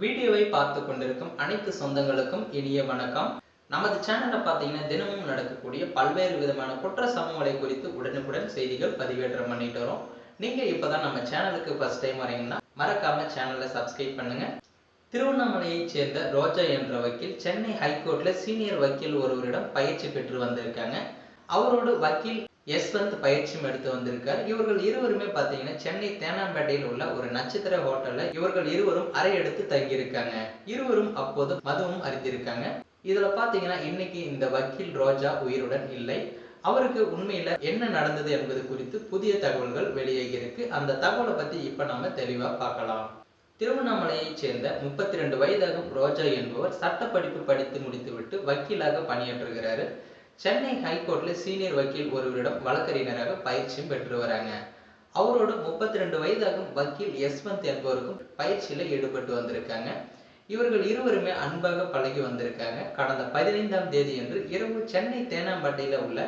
வீடியோவை பார்த்து கொண்டிருக்கும் அனைத்து சொந்தங்களுக்கும் இனிய வணக்கம். நமது சேனலை பார்த்தீங்கன்னா தினமும் நடக்கக்கூடிய பல்வேறு விதமான குற்ற சம்பவங்களை குறித்து உடனுக்குடன் செய்திகள் பதிவேற்றம் பண்ணிட்டு வரோம். நீங்க இப்பதான் நம்ம சேனலுக்கு ஃபர்ஸ்ட் டைம் வரீங்கன்னா மறக்காம சேனலை சப்ஸ்கிரைப் பண்ணுங்க. திருவண்ணாமலையைச் சேர்ந்த ரோஜா என்ற வக்கீல் சென்னை ஹைகோர்ட்ல சீனியர் வக்கீல் ஒருவரிடம் பயிற்சி பெற்று வந்திருக்காங்க. அவரோட வக்கீல் யஸ்வந்த் பயிற்சியும் எடுத்து வந்திருக்கார். இவர்கள் இருவருமே பார்த்தீங்கன்னா சென்னை தேனாம்பேட்டையில் உள்ள ஒரு நட்சத்திர ஹோட்டல்ல இவர்கள் இருவரும் அறை எடுத்து தங்கியிருக்காங்க. இருவரும் அப்போது மதுவும் அறிந்திருக்காங்க இதுல பாத்தீங்கன்னா இன்னைக்கு இந்த வக்கீல் ரோஜா உயிருடன் இல்லை. அவருக்கு உண்மையில என்ன நடந்தது என்பது குறித்து புதிய தகவல்கள் வெளியாகியிருக்கு அந்த தகவலை பத்தி இப்ப நாம தெளிவா பார்க்கலாம். திருவண்ணாமலையைச் சேர்ந்த முப்பத்தி ரெண்டு வயதாகும் ரோஜா என்பவர் சட்டப்படிப்பு படித்து முடித்துவிட்டு வக்கீலாக பணியாற்றுகிறாரு. சென்னை ஹைகோர்ட்ல சீனியர் வக்கீல் ஒருவரிடம் வழக்கறிஞராக பயிற்சியும் பெற்று வராங்க. அவரோட முப்பத்தி ரெண்டு வயதாகும் வக்கீல் யஸ்வந்த் என்பவருக்கும் பயிற்சியில ஈடுபட்டு வந்திருக்காங்க. இவர்கள் இருவருமே அன்பாக பழகி வந்திருக்காங்க. கடந்த பதினைந்தாம் தேதி அன்று இரவு சென்னை தேனாம்பேட்டையில உள்ள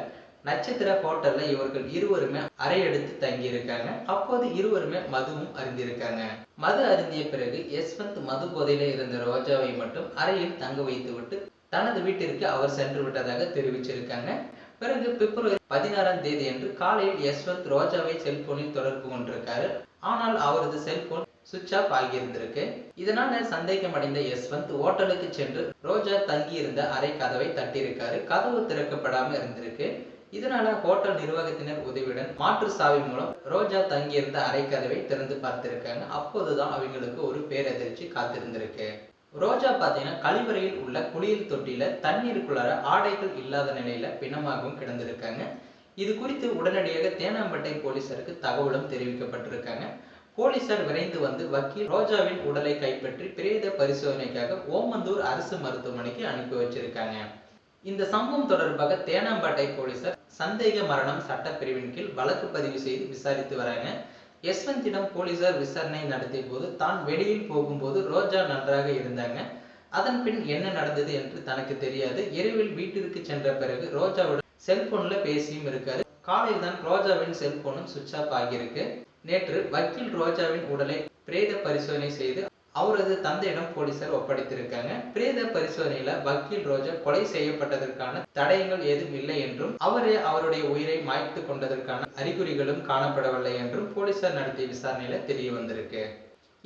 நட்சத்திர ஹோட்டல்ல இவர்கள் இருவருமே அறை எடுத்து தங்கி இருக்காங்க அப்போது இருவருமே மதுவும் அறிந்திருக்காங்க மது அருந்திய பிறகு யஸ்வந்த் மது போதையில இருந்த ரோஜாவை மட்டும் அறையில் தங்க வைத்து விட்டு தனது வீட்டிற்கு அவர் சென்று விட்டதாக தெரிவிச்சிருக்காங்க. பிறகு பிப்ரவரி பதினாறாம் தேதி அன்று காலையில் யஸ்வந்த் ரோஜாவை செல்போனில் தொடர்பு கொண்டிருக்காரு. ஆனால் அவரது செல்போன் சுவிட்ச் ஆஃப் ஆகியிருந்திருக்கு. இதனால சந்தேகமடைந்த யஸ்வந்த் ஹோட்டலுக்கு சென்று ரோஜா தங்கியிருந்த அறை கதவை தட்டியிருக்காரு. கதவு திறக்கப்படாம இருந்திருக்கு. இதனால ஹோட்டல் நிர்வாகத்தினர் உதவியுடன் மாற்று சாவி மூலம் ரோஜா தங்கியிருந்த அறை கதவை திறந்து பார்த்திருக்காங்க. அப்போதுதான் அவங்களுக்கு ஒரு பேரதிர்ச்சி காத்திருந்திருக்கு. ரோஜா பார்த்தீங்கன்னா கழிவறையில் உள்ள குளியல் தொட்டியில தண்ணீருக்குள்ளார ஆடைகள் இல்லாத நிலையில பிணமாகவும் கிடந்திருக்காங்க. இது குறித்து உடனடியாக தேனாம்பட்டை போலீசாருக்கு தகவலும் தெரிவிக்கப்பட்டிருக்காங்க. போலீசார் விரைந்து வந்து வக்கீல் ரோஜாவின் உடலை கைப்பற்றி பிரேத பரிசோதனைக்காக ஓமந்தூர் அரசு மருத்துவமனைக்கு அனுப்பி வச்சிருக்காங்க. இந்த சம்பவம் தொடர்பாக தேனாம்பேட்டை போலீசார் சந்தேக மரணம் சட்டப்பிரிவின் கீழ் வழக்கு பதிவு செய்து விசாரித்து வராங்க. யஸ்வந்திடம் போலீசார் விசாரணை நடத்திய போது தான் வெளியில் போகும்போது ரோஜா நன்றாக இருந்தாங்க. அதன் பின் என்ன நடந்தது என்று தனக்கு தெரியாது. இரவில் வீட்டிற்கு சென்ற பிறகு ரோஜாவுடன் செல்போன்ல பேசியும் இருக்காரு. காலையில் தான் ரோஜாவின் செல்போனும் சுவிட்ச் ஆஃப் ஆகியிருக்கு. நேற்று வக்கீல் ரோஜாவின் உடலை பிரேத பரிசோதனை செய்து அவரது தந்தையிடம் போலீசார் ஒப்படைத்திருக்காங்க. பிரேத பரிசோதனையில வக்கீல் ரோஜா கொலை செய்யப்பட்டதற்கான தடயங்கள் எதுவும் இல்லை என்றும் அவரே அவருடைய உயிரை மாய்த்து கொண்டதற்கான அறிகுறிகளும் காணப்படவில்லை என்றும் போலீசார் நடத்திய விசாரணையில தெரிய வந்திருக்கு.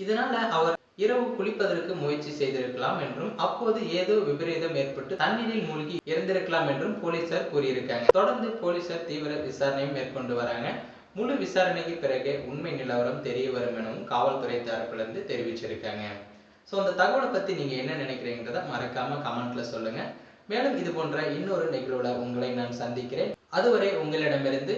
இதனால அவர் இரவு குளிப்பதற்கு முயற்சி செய்திருக்கலாம் என்றும் அப்போது ஏதோ விபரீதம் ஏற்பட்டு தண்ணீரில் மூழ்கி இறந்திருக்கலாம் என்றும் போலீசார் கூறியிருக்காங்க. தொடர்ந்து போலீசார் தீவிர விசாரணையும் மேற்கொண்டு வராங்க. முழு விசாரணைக்கு பிறகு உண்மை நிலவரம் தெரிய வரும் எனவும் காவல்துறை தரப்பிலிருந்து தெரிவிச்சிருக்காங்க. ஸோ அந்த தகவலை பத்தி நீங்க என்ன நினைக்கிறீங்கிறத மறக்காம கமெண்ட்ல சொல்லுங்க. மேலும் இது போன்ற இன்னொரு நிகழ்வுல உங்களை நான் சந்திக்கிறேன். அதுவரை உங்களிடமிருந்து